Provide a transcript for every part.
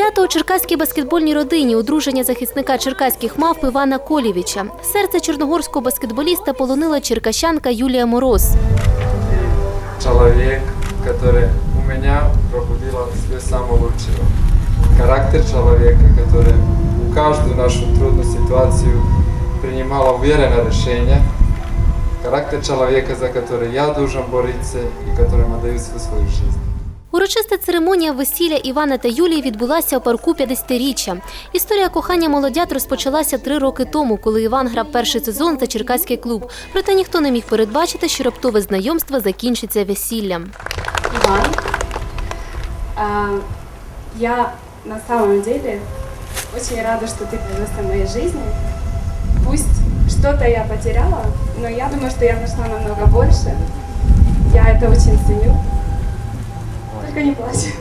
Свято у черкаській баскетбольній родині одруження захисника черкаських мавп Івана Колєвіча. Серце чорногорського баскетболіста полонила черкащанка Юлія Мороз. человек, который у меня пробудила все самое лучшее. Характер человека, который у каждую нашу трудную ситуацию принимала уверенное решение. Характер человека, за который я должен бороться и которому отдаю всю свою жизнь. Урочиста церемонія весілля Івана та Юлії відбулася у парку 50-річчя. Історія кохання молодят розпочалася три роки тому, коли Іван грав перший сезон за черкаський клуб. Проте ніхто не міг передбачити, що раптове знайомство закінчиться весіллям. Иван, а, я на самом деле очень рада, ты появился в моей жизни. Пусть что-то я потеряла, но я думаю, что я нашла намного больше. Я это очень ценю. Только не плачь.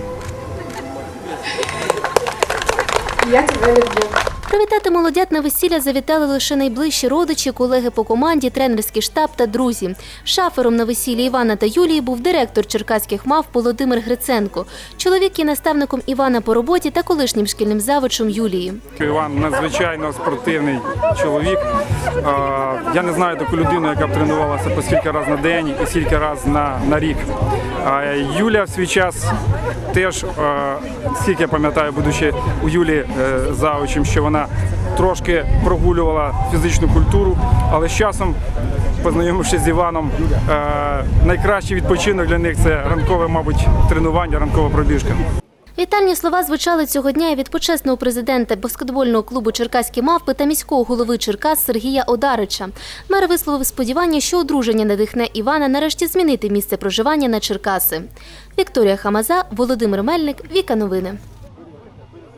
Я тебя люблю. Привітати молодят на весілля завітали лише найближчі родичі, колеги по команді, тренерський штаб та друзі. Шафером на весіллі Івана та Юлії був директор черкаських мав Володимир Гриценко. Чоловік є наставником Івана по роботі та колишнім шкільним завучем Юлії. Іван надзвичайно спортивний чоловік. Я не знаю таку людину, яка б тренувалася по скільки разів на день і скільки разів на, на рік. Юля в свій час теж, скільки я пам'ятаю, будучи у Юлі е, що вона трошки прогулювала фізичну культуру, але з часом. Познайомившись з Іваном, е, найкращий відпочинок для них це ранкове, мабуть, тренування, ранкова пробіжка. Вітальні слова звучали цього дня і від почесного президента баскетбольного клубу Черкаські мавпи та міського голови Черкас Сергія Одарича. Мер висловив сподівання, що одруження надихне Івана нарешті змінити місце проживання на Черкаси. Вікторія Хамаза, Володимир Мельник, Віка Новини.